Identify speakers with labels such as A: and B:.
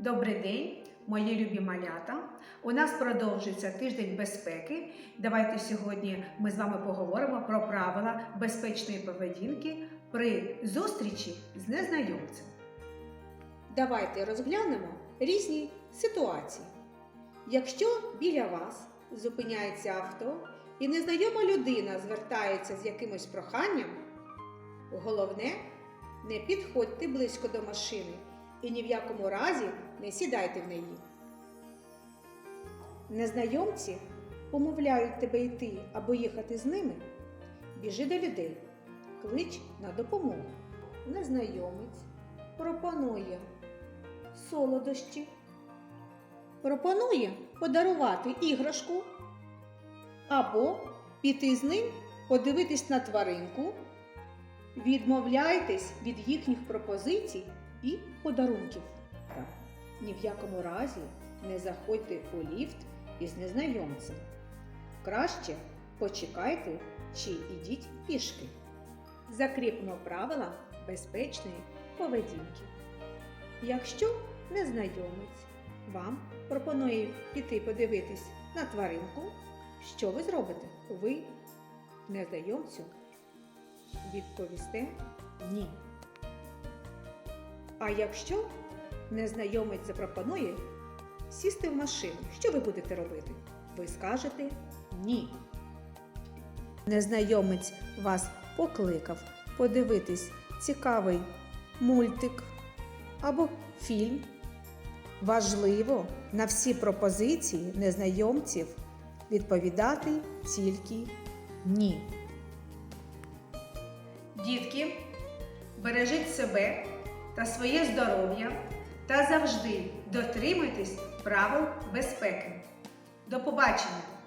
A: Добрий день, мої любі малята. У нас продовжується тиждень безпеки. Давайте сьогодні ми з вами поговоримо про правила безпечної поведінки при зустрічі з незнайомцем.
B: Давайте розглянемо різні ситуації. Якщо біля вас зупиняється авто і незнайома людина звертається з якимось проханням, головне не підходьте близько до машини і ні в якому разі не сідайте в неї. Незнайомці помовляють тебе йти або їхати з ними. Біжи до людей, клич на допомогу. Незнайомець пропонує солодощі, пропонує подарувати іграшку або піти з ним подивитись на тваринку. Відмовляйтесь від їхніх пропозицій і подарунків. Ні в якому разі не заходьте у ліфт із незнайомцем. Краще почекайте чи ідіть пішки. Закріпимо правила безпечної поведінки. Якщо незнайомець вам пропонує піти подивитись на тваринку, що ви зробите? Ви незнайомцю відповісте ні. А якщо незнайомець запропонує сісти в машину, що ви будете робити? Ви скажете ні. Незнайомець вас покликав подивитись цікавий мультик або фільм. Важливо на всі пропозиції незнайомців відповідати тільки ні.
A: Дітки, бережіть себе та своє здоров'я та завжди дотримуйтесь правил безпеки. До побачення!